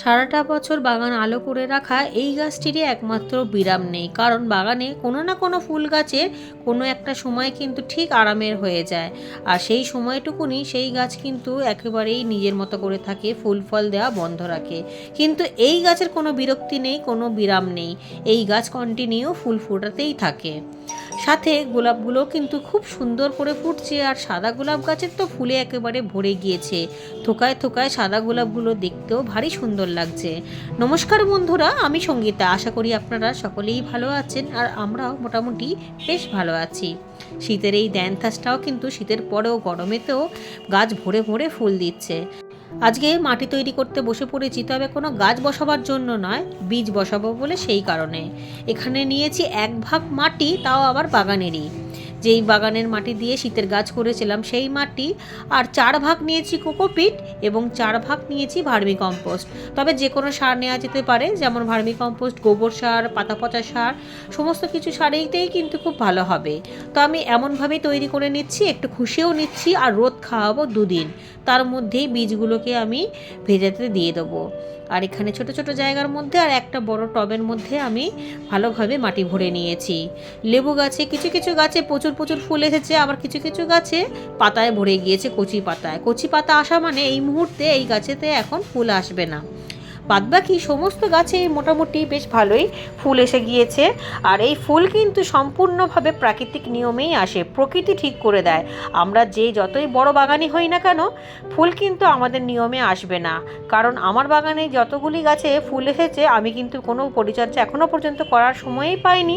সারাটা বছর বাগান আলো করে রাখা এই গাছটিরই একমাত্র বিরাম নেই, কারণ বাগানে কোনো না কোনো ফুল গাছের কোনো একটা সময় কিন্তু ঠিক আরামের হয়ে যায়। আর সেই সময়টুকুনি সেই গাছ কিন্তু একেবারেই নিজের মতো করে থাকে, ফুল ফল দেওয়া বন্ধ রাখে। কিন্তু এই গাছের কোনো বিরক্তি নেই, কোনো বিরাম নেই। এই গাছ কন্টিনিউ ফুল ফোটাতেই থাকে। সাথে গোলাপগুলো কিন্তু খুব সুন্দর করে ফুটছে আর সাদা গোলাপ গাছের তো ফুলে একেবারে ভরে গিয়েছে। থোকায় থোকায় সাদা গোলাপগুলো দেখতেও ভারী সুন্দর লাগছে। নমস্কার বন্ধুরা, আমি সঙ্গীতা। আশা করি আপনারা সকলেই ভালো আছেন আর আমরাও মোটামুটি বেশ ভালো আছি। শীতের এই দ্যানথাসটাও কিন্তু শীতের পরেও গরমেতেও গাছ ভরে ভরে ফুল দিচ্ছে। আজকে মাটি তৈরি করতে বসে পড়েছি, তবে কোনো গাছ বসাবার জন্য নয়, বীজ বসাবো বলে সেই কারণে। এখানে নিয়েছি এক ভাগ মাটি, তাও আবার বাগানেরই। যেই বাগানের মাটি দিয়ে শীতের গাছ করেছিলাম, সেই মাটি আর চার ভাগ নিয়েছি কোকোপিট এবং চার ভাগ নিয়েছি ভার্মি কম্পোস্ট তবে যে কোনো সার নেওয়া যেতে পারে, যেমন ভার্মি কম্পোস্ট গোবর সার পাতা পচা সার, সমস্ত কিছু সারেইতেই কিন্তু খুব ভালো হবে। তো আমি এমনভাবেই তৈরি করে নিচ্ছি, একটু খুশিও নিচ্ছি আর রোদ খাওয়াবো দুদিন। তার মধ্যেই বীজগুলোকে আমি ভেজাতে দিয়ে দেবো। আর এখানে ছোট ছোট জায়গার মধ্যে আর একটা বড় টবের মধ্যে আমি ভালোভাবে মাটি ভরে নিয়েছি। লেবু গাছে কিছু কিছু গাছে প্রচুর প্রচুর ফুল এসেছে, আবার কিছু কিছু গাছে পাতায় ভরে গিয়েছে কচি পাতায়। কচি পাতা আসা মানে এই মুহূর্তে এই গাছেতে এখন ফুল আসবে না। বাদবাকি সমস্ত গাছে মোটামুটি বেশ ভালোই ফুল এসে গিয়েছে। আর এই ফুল কিন্তু সম্পূর্ণভাবে প্রাকৃতিক নিয়মেই আসে, প্রকৃতি ঠিক করে দেয়। আমরা যে যতই বড় বাগানি হই না কেন, ফুল কিন্তু আমাদের নিয়মে আসবে না। কারণ আমার বাগানে যতগুলি গাছে ফুল এসেছে, আমি কিন্তু কোনো পরিচর্যা এখনও পর্যন্ত করার সময়ই পাইনি।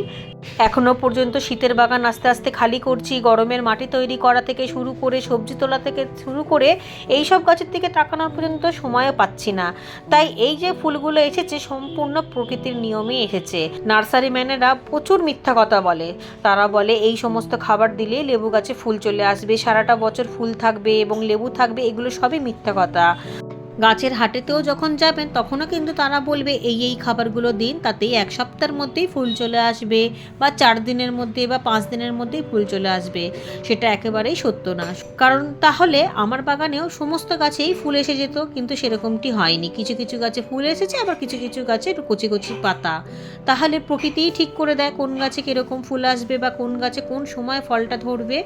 এখনও পর্যন্ত শীতের বাগান আস্তে আস্তে খালি করছি, গরমের মাটি তৈরি করা থেকে শুরু করে সবজি তোলা থেকে শুরু করে এই সব গাছের থেকে তাকানোর পর্যন্ত সময়ও পাচ্ছি না। তাই এই যে ফুলগুলো এসেছে সম্পূর্ণ প্রকৃতির নিয়মে এসেছে। নার্সারি ম্যানেরা প্রচুর মিথ্যা কথা বলে। তারা বলে, এই সমস্ত খাবার দিলে লেবু গাছে ফুল চলে আসবে, সারাটা বছর ফুল থাকবে এবং লেবু থাকবে, এগুলো সবই মিথ্যা কথা। গাছের হাটেতেও যখন যাবেন, তখনও কিন্তু তারা বলবে, এই এই খাবারগুলো দিন, তাতেই এক সপ্তাহের মধ্যেই ফুল চলে আসবে বা চার দিনের মধ্যে বা পাঁচ দিনের মধ্যেই ফুল চলে আসবে। সেটা একেবারেই সত্য না। কারণ তাহলে আমার বাগানেও সমস্ত গাছেই ফুল এসে যেত, কিন্তু সেরকমটি হয়নি। কিছু কিছু গাছে ফুল এসেছে, আবার কিছু কিছু গাছে একটু কচি কচি পাতা। তাহলে প্রকৃতিই ঠিক করে দেয় কোন গাছে কীরকম ফুল আসবে বা কোন গাছে কোন সময় ফলটা ধরবে।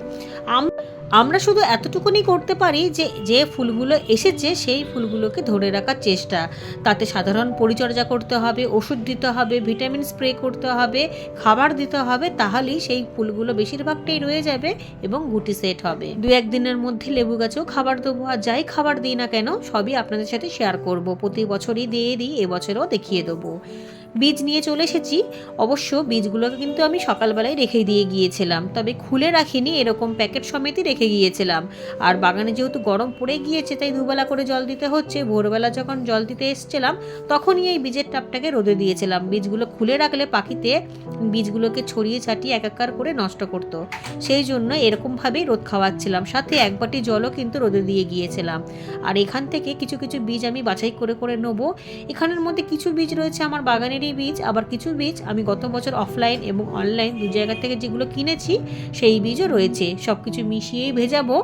আম- আমরা শুধু এতটুকুনি করতে পারি যে যে ফুলগুলো এসেছে, সেই ফুলগুলোকে ধরে রাখার চেষ্টা। তাতে সাধারণ পরিচর্যা করতে হবে, ওষুধ দিতে হবে, ভিটামিন স্প্রে করতে হবে, খাবার দিতে হবে, তাহলেই সেই ফুলগুলো বেশিরভাগটাই রয়ে যাবে এবং গুটি সেট হবে। দু একদিনের মধ্যে লেবু গাছেও খাবার দেবো, আর যাই খাবার দিই না কেন, সবই আপনাদের সাথে শেয়ার করব। প্রতি বছরই দিয়ে দিই, এবছরও দেখিয়ে দেবো। বীজ নিয়ে চলে এসেছি। অবশ্য বীজগুলোকে কিন্তু আমি সকালবেলায় রেখে দিয়ে গিয়েছিলাম। তবে খুলে রাখিনি, এরকম প্যাকেট সমেতই রেখে গিয়েছিলাম। আর বাগানে যেহেতু গরম পড়ে গিয়েছে, তাই দুবেলা করে জল দিতে হচ্ছে। ভোরবেলা যখন জল দিতে এসেছিলাম, তখনই এই বীজের টাপটাকে রোদে দিয়েছিলাম। বীজগুলো খুলে রাখলে পাখিতে বীজগুলোকে ছড়িয়ে ছাটিয়ে এক একাকার করে নষ্ট করত। সেই জন্য এরকমভাবেই রোদ খাওয়াচ্ছিলাম। সাথে এক বাটি জলও কিন্তু রোদে দিয়ে গিয়েছিলাম। আর এখান থেকে কিছু কিছু বীজ আমি বাছাই করে করে নেব। এখানের মধ্যে কিছু বীজ রয়েছে আমার বাগানেরই বীজ আবার কিছু বীজ আমি গত বছর অফলাইন এবং অনলাইন দু জায়গা থেকে যেগুলো কিনেছি, সেই বীজও রয়েছে। সব কিছু মিশিয়েই ভেজাবো।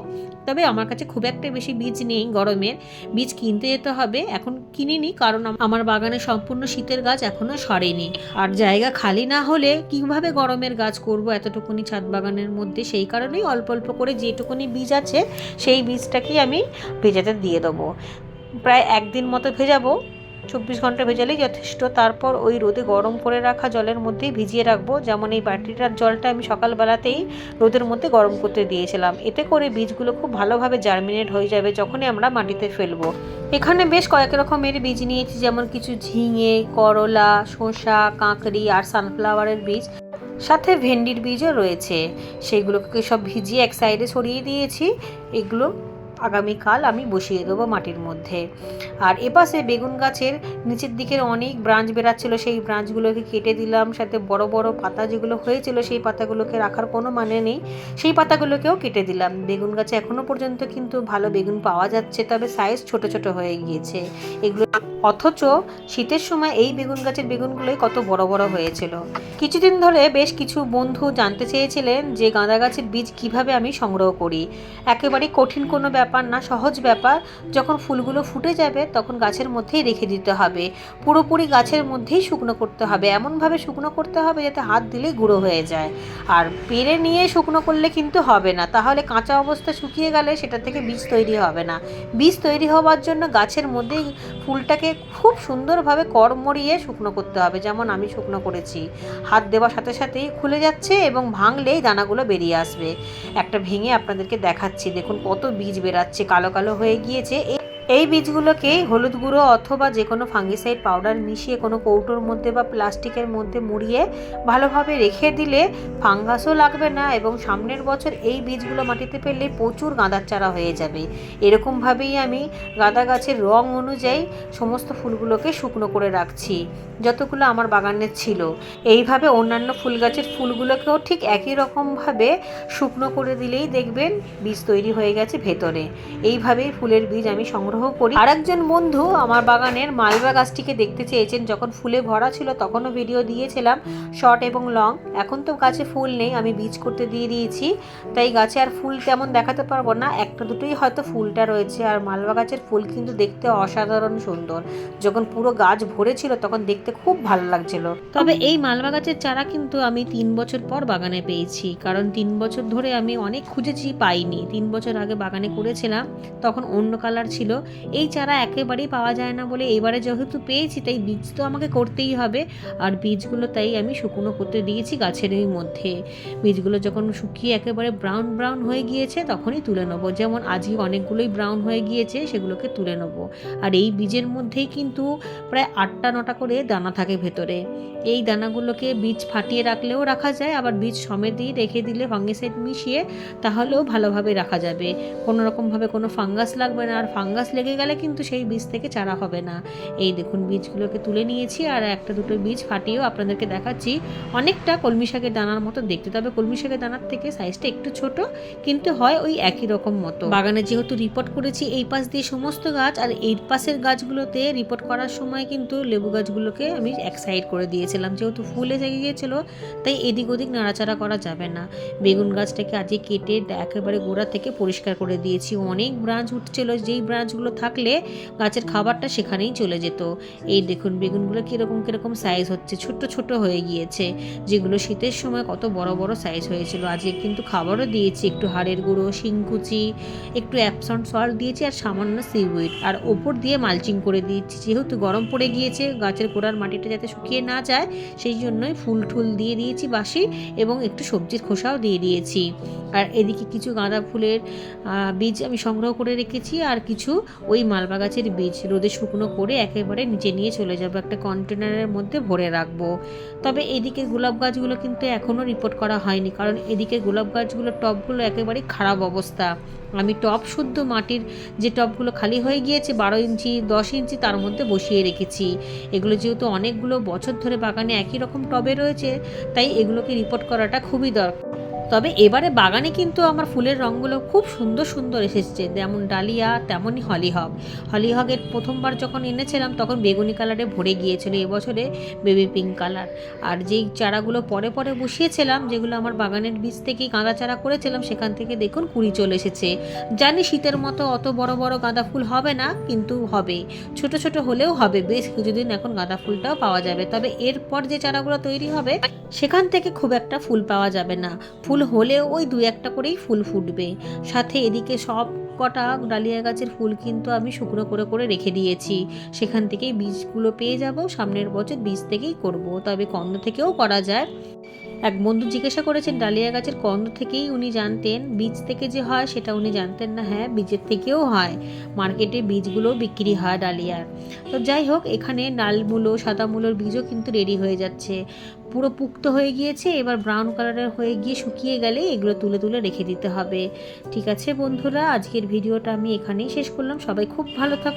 তবে আমার কাছে খুব একটা বেশি বীজ নেই গরমের। বীজ কিনতে যেতে হবে। এখন কিনিনি কারণ আমার বাগানে সম্পূর্ণ শীতের গাছ এখনও সরেনি। আর জায়গা খালি না হলে কীভাবে গরমের গাছ করব এতটুকুনি ছাদ বাগানের মধ্যে? সেই কারণেই অল্প অল্প করে যেটুকুনি বীজ আছে, সেই বীজটাকেই আমি ভেজাতে দিয়ে দেবো। প্রায় একদিন মতো ভেজাবো। চব্বিশ ঘণ্টা ভেজালেই যথেষ্ট। তারপর ওই রোদে গরম করে রাখা জলের মধ্যেই ভিজিয়ে রাখব। যেমন এই বাটিটার জলটা আমি সকালবেলাতেই রোদের মধ্যে গরম করতে দিয়েছিলাম। এতে করে বীজগুলো খুব ভালোভাবে জার্মিনেট হয়ে যাবে যখনই আমরা মাটিতে ফেলব। এখানে বেশ কয়েক রকমের বীজ নিয়েছি, যেমন কিছু ঝিঙে, করলা, শসা, কাঁকড়ি আর সানফ্লাওয়ারের বীজ। সাথে ভেন্ডির বীজও রয়েছে। সেইগুলোকে সব ভিজিয়ে এক সাইডে সরিয়ে দিয়েছি। এগুলো আগামীকাল আমি বসিয়ে দেবো মাটির মধ্যে। আর এপাশে বেগুন গাছের নিচের দিকের অনেক ব্রাঞ্চ বেরাচ্ছিল সেই ব্রাঞ্চগুলোকে কেটে দিলাম, সাথে বড় বড় পাতা যেগুলো হয়েছিল সেই পাতাগুলোকে রাখার কোনো মানে নেই, সেই পাতাগুলোকেও কেটে দিলাম। বেগুন গাছে এখনও পর্যন্ত কিন্তু ভালো বেগুন পাওয়া যাচ্ছে, তবে সাইজ ছোট ছোট হয়ে গিয়েছে। এগুলো অথচ শীতের সময় এই বেগুন গাছের বেগুনগুলোই কত বড় বড় হয়েছিল। কিছুদিন ধরে বেশ কিছু বন্ধু জানতে চেয়েছিলেন যে গাঁদা গাছের বীজ কীভাবে আমি সংগ্রহ করি। একেবারে কঠিন কোনো ব্যাপার ব্যাপার না, সহজ ব্যাপার। যখন ফুলগুলো ফুটে যাবে, তখন গাছের মধ্যেই রেখে দিতে হবে। পুরোপুরি গাছের মধ্যেই শুকনো করতে হবে। এমনভাবে শুকনো করতে হবে যাতে হাত দিলেই গুঁড়ো হয়ে যায়। আর পেরে নিয়ে শুকনো করলে কিন্তু হবে না। তাহলে কাঁচা অবস্থা শুকিয়ে গেলে সেটা থেকে বীজ তৈরি হবে না। বীজ তৈরি হওয়ার জন্য গাছের মধ্যেই ফুলটাকে খুব সুন্দরভাবে কড়মড়িয়ে শুকনো করতে হবে। যেমন আমি শুকনো করেছি। হাত দেওয়ার সাথে সাথেই খুলে যাচ্ছে এবং ভাঙলেই দানাগুলো বেরিয়ে আসবে। একটা ভেঙে আপনাদেরকে দেখাচ্ছি। দেখুন কত বীজ বেরাচ্ছে কালো কালো হয়ে গিয়েছে। এই- বীজগুলোকে হলুদ গুঁড়ো অথবা যে কোনো ফাঙ্গিসাইড পাউডার মিশিয়ে কোনো কৌটোর মধ্যে বা প্লাস্টিকের মধ্যে মুড়িয়ে ভালোভাবে রেখে দিলে ফাঙ্গাসও লাগবে না এবং সামনের বছর এই বীজগুলো মাটিতে ফেললে প্রচুর গাঁদার চারা হয়ে যাবে। এরকমভাবেই আমি গাঁদা গাছের রং অনুযায়ী সমস্ত ফুলগুলোকে শুকনো করে রাখছি, যতগুলো আমার বাগানের ছিল। এইভাবে অন্যান্য ফুল গাছের ফুলগুলোকেও ঠিক একই রকমভাবে শুকনো করে দিলেই দেখবেন বীজ তৈরি হয়ে গেছে ভেতরে। এইভাবেই ফুলের বীজ আমি সংগ্রহ করি। আরেকজন বন্ধু আমার বাগানের মালবা গাছটিকে দেখতে চেয়েছেন। যখন ফুলে ভরা ছিল তখনও ভিডিও দিয়েছিলাম শর্ট এবং লং এখন তো গাছে ফুল নেই, আমি বীজ করতে দিয়ে দিয়েছি। তাই গাছে আর ফুল তেমন দেখাতে পারব না। একটা দুটোই হয়তো ফুলটা রয়েছে। আর মালবা গাছের ফুল কিন্তু দেখতে অসাধারণ সুন্দর। যখন পুরো গাছ ভরে ছিল তখন দেখতে খুব ভালো লাগছিল। তবে এই মালবা গাছের চারা কিন্তু আমি তিন বছর পর বাগানে পেয়েছি। কারণ তিন বছর ধরে আমি অনেক খুঁজেছি পাইনি। তিন বছর আগে বাগানে করেছিলাম, তখন অন্য কালার ছিল। এই চারা একেবারেই পাওয়া যায় না বলে এবারে যেহেতু পেয়েছি, তাই বীজ তো আমাকে করতেই হবে। আর বীজগুলো তাই আমি শুকনো করতে দিয়েছি গাছের এই মধ্যে। বীজগুলো যখন শুকিয়ে একেবারে ব্রাউন ব্রাউন হয়ে গিয়েছে, তখনই তুলে নেব। যেমন আজকে অনেকগুলোই ব্রাউন হয়ে গিয়েছে, সেগুলোকে তুলে নেব। আর এই বীজের মধ্যেই কিন্তু প্রায় আটটা নটা করে দানা থাকে ভেতরে। এই দানাগুলোকে বীজ ফাটিয়ে রাখলেও রাখা যায়, আবার বীজ সমেত দিয়ে রেখে দিলে ফাঙ্গিসাইড মিশিয়ে তাহলেও ভালোভাবে রাখা যাবে। কোনো রকমভাবে কোনো ফাঙ্গাস লাগবে না, আর ফাঙ্গাস লেগে গেলে কিন্তু সেই বীজ থেকে চারা হবে না। এই দেখুন, বীজগুলোকে তুলে নিয়েছি, আর একটা দুটো বীজ ফাটিয়েও আপনাদেরকে দেখাচ্ছি। অনেকটা কলমি শাকের দানার মতো দেখতে, তবে কলমি শাকের দানার থেকে সাইজটা একটু ছোট, কিন্তু হয় ওই একই রকম মতো। বাগানে যেহেতু রিপোর্ট করেছি, এই পাশ দিয়ে সমস্ত গাছ, আর এই পাশের গাছগুলোতে রিপোর্ট করার সময় কিন্তু লেবু গাছগুলোকে আমি এক সাইড করে দিয়েছিলাম যেহেতু ফুলে জেগে গিয়েছিল, তাই এদিক ওদিক নাড়াচাড়া করা যাবে না। বেগুন গাছটাকে আজকে কেটে একেবারে গোড়া থেকে পরিষ্কার করে দিয়েছি। অনেক ব্রাঞ্চ উঠছিল, যেই ব্রাঞ্চগুলো থাকলে গাছের খাবারটা সেখানেই চলে যেত। এই দেখুন বেগুনগুলো কীরকম কীরকম সাইজ হচ্ছে, ছোট্ট ছোট হয়ে গিয়েছে, যেগুলো শীতের সময় কত বড় বড় সাইজ হয়েছিল। আজকে কিন্তু খাবারও দিয়েছি, একটু হাড়ের গুঁড়ো, শিংকুচি, একটু অ্যাপসন সল্ট দিয়েছি আর সামান্য সিউইড আর ওপর দিয়ে মালচিং করে দিয়েছি, যেহেতু গরম পড়ে গিয়েছে, গাছের গোড়ার মাটিটা যাতে শুকিয়ে না যায় সেই জন্যই ফুল ঠুল দিয়ে দিয়েছি বাসি এবং একটু সবজির খোসাও দিয়ে দিয়েছি। আর এদিকে কিছু গাঁদা ফুলের বীজ আমি সংগ্রহ করে রেখেছি আর কিছু ওই মালবা গাছের বীজ রোদে শুকনো করে একেবারে নিচে নিয়ে চলে যাব। একটা কন্টেনারের মধ্যে ভরে রাখব। তবে এদিকে গোলাপ গাছগুলো কিন্তু এখনও রিপোর্ট করা হয়নি, কারণ এদিকে গোলাপ গাছগুলোর টবগুলো একেবারে খারাপ অবস্থা। আমি টব শুদ্ধ মাটির যে টবগুলো খালি হয়ে গিয়েছে, বারো ইঞ্চি, দশ ইঞ্চি তার মধ্যে বসিয়ে রেখেছি। এগুলো যেহেতু অনেকগুলো বছর ধরে বাগানে একই রকম টবে রয়েছে, তাই এগুলোকে রিপোর্ট করাটা খুবই দরকার। তবে এবারে বাগানে কিন্তু আমার ফুলের রঙগুলো খুব সুন্দর সুন্দর এসেছে, যেমন ডালিয়া, তেমনই হলিহগ। হলিহগের প্রথমবার যখন এনেছিলাম, তখন বেগুনি কালারে ভরে গিয়েছিল এবছরে বেবি পিঙ্ক কালার আর যেই চারাগুলো পরে পরে বসিয়েছিলাম, যেগুলো আমার বাগানের বীজ থেকেই গাঁদা চারা করেছিলাম, সেখান থেকে দেখুন কুড়ি চলে এসেছে। জানি শীতের মতো অত বড় বড় গাঁদা ফুল হবে না, কিন্তু হবে। ছোট ছোট হলেও হবে, বেশ কিছুদিন এখন গাঁদা ফুলটাও পাওয়া যাবে। তবে এরপর যে চারাগুলো তৈরি হবে, সেখান থেকে খুব একটা ফুল পাওয়া যাবে না। ফুল হলেও ওই দু একটা করেই ফুল ফুটবে। সাথে এদিকে সব কটা ডালিয়া গাছের ফুল কিন্তু আমি শুকনো করে করে রেখে দিয়েছি। সেখান থেকেই বীজগুলো পেয়ে যাব, সামনের বছর বীজ থেকেই করব। তবে কন্দ থেকেও করা যায়। এক বন্ধু জিজ্ঞাসা করেছেন, ডালিয়া গাছের কন্দ থেকেই উনি জানতেন, বীজ থেকে যে হয় সেটা উনি জানতেন না। হ্যাঁ বীজের থেকেও হয়। মার্কেটে বীজগুলো বিক্রি হয় ডালিয়ার। তো যাই হোক, এখানে লাল মূলো, সাদা মূলোর বীজও কিন্তু রেডি হয়ে যাচ্ছে। পুরো পুক্ত হয়ে গিয়েছে, এবার ব্রাউন কালারের হয়ে গিয়ে শুকিয়ে গেলে এগুলো তুলে তুলে রেখে দিতে হবে। ঠিক আছে বন্ধুরা, আজকের ভিডিওটা আমি এখানেই শেষ করলাম। সবাই খুব ভালো থাক